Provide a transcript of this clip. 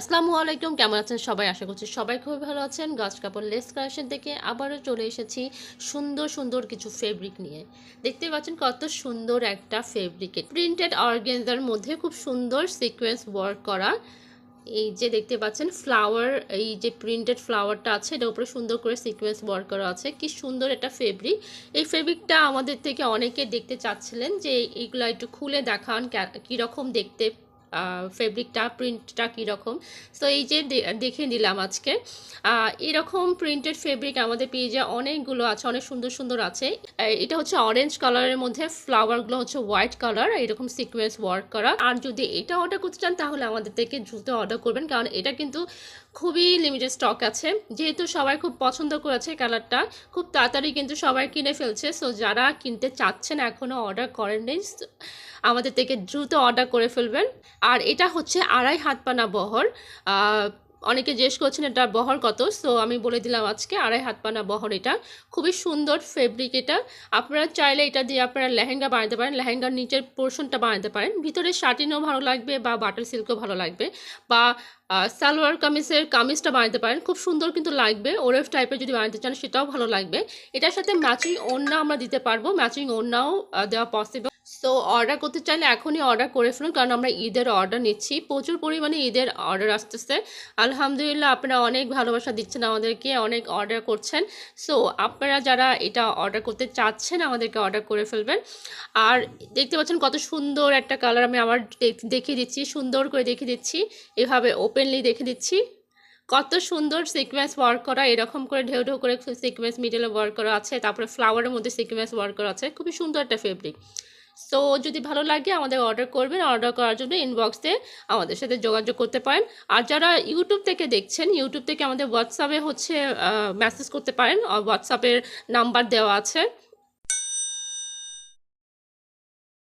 আসসালামু আলাইকুম, কেমন আছেন সবাই? আশা করছি সবাই খুবই ভালো আছেন। গাছ কাপড় লেস কালেকশন থেকে আবারও চলে এসেছি সুন্দর সুন্দর কিছু ফেব্রিক নিয়ে। দেখতে পাচ্ছেন কত সুন্দর একটা ফেব্রিক প্রিন্টেড অর্গেনজার মধ্যে খুব সুন্দর সিকোয়েন্স ওয়ার্ক করা। এই যে দেখতে পাচ্ছেন ফ্লাওয়ার এই যে প্রিন্টেড ফ্লাওয়ারটা আছে, এটার উপরে সুন্দর করে সিকোয়েন্স ওয়ার্ক করা আছে। কি সুন্দর একটা ফেব্রিক এই ফেব্রিকটা আমাদের থেকে অনেকে দেখতে চাচ্ছিলেন যে এইগুলো একটু খুলে দেখান কীরকম দেখতে ফেব্রিকটা প্রিন্টটা কীরকম? তো এই যে দেখে নিলাম আজকে। এরকম প্রিন্টেড ফেব্রিক আমাদের পেজে অনেকগুলো আছে, অনেক সুন্দর সুন্দর আছে। এটা হচ্ছে অরেঞ্জ কালারের মধ্যে ফ্লাওয়ারগুলো হচ্ছে হোয়াইট কালার এরকম সিকোয়েন্স ওয়ার্ক করা। আর যদি এটা অর্ডার করতে চান, তাহলে আমাদের থেকে দ্রুত অর্ডার করবেন, কারণ এটা কিন্তু খুবই লিমিটেড স্টক আছে। যেহেতু সবাই খুব পছন্দ করেছে কালারটা খুব তাড়াতাড়ি কিন্তু সবাই কিনে ফেলছে। সো যারা কিনতে চাচ্ছেন এখনও অর্ডার করেননি, আমাদের থেকে দ্রুত অর্ডার করে ফেলবেন। আর এটা হচ্ছে আড়াই হাত পানা বহর। অনেকে জিজ্ঞেস করছেন এটার বহর কত? সো, আমি বলে দিলাম আজকে আড়াই হাত পানা বহর এটা। খুবই সুন্দর ফেব্রিক এটা। আপনারা চাইলে এটা দিয়ে আপনারা লেহেঙ্গা বানাতে পারেন, লেহেঙ্গার নিচের পোর্শনটা বানাতে পারেন। ভিতরে শাটিনও ভালো লাগবে বা বাটার সিল্কও ভালো লাগবে বা সালোয়ার কামিজের কামিজটা বানাতে পারেন। খুব সুন্দর কিন্তু লাগবে। ওরেফ টাইপের যদি বানাতে চান সেটাও ভালো লাগবে। এটার সাথে ম্যাচিং ওড়না আমরা দিতে পারব। ম্যাচিং ওড়নাও দেওয়া পসিবল সো অর্ডার করতে চাইলে এখনই অর্ডার করে ফেলুন, কারণ আমরা ঈদের অর্ডার নিচ্ছি। প্রচুর পরিমাণে ঈদের অর্ডার আসতেছে। আলহামদুলিল্লাহ, আপনারা অনেক ভালোবাসা দিচ্ছেন আমাদেরকে, অনেক অর্ডার করছেন। সো আপনারা যারা এটা অর্ডার করতে চাচ্ছেন, আমাদেরকে অর্ডার করে ফেলবেন। আর দেখতে পাচ্ছেন কত সুন্দর একটা কালার আমি আমার দেখ- দেখিয়ে দিচ্ছি, সুন্দর করে দেখিয়ে দিচ্ছি। এভাবে ওপেনলি দেখে দিচ্ছি। কত সুন্দর সিকোয়েন্স ওয়ার্ক করা, এরকম করে ঢেউ ঢেউ করে সিকোয়েন্স মিডলে ওয়ার্ক করা আছে, তারপরে ফ্লাওয়ারের মধ্যে সিকোয়েন্স ওয়ার্ক করা আছে। খুবই সুন্দর একটা ফেব্রিক সো যদি ভালো লাগে আমাদের অর্ডার করবেন অর্ডার করার জন্য ইনবক্সে আমাদের সাথে যোগাযোগ করতে পারেন। আর যারা ইউটিউব থেকে দেখছেন ইউটিউব থেকে আমাদের হোয়াটসঅ্যাপে হচ্ছে মেসেজ করতে পারেন। হোয়াটসঅ্যাপের নাম্বার দেওয়া আছে।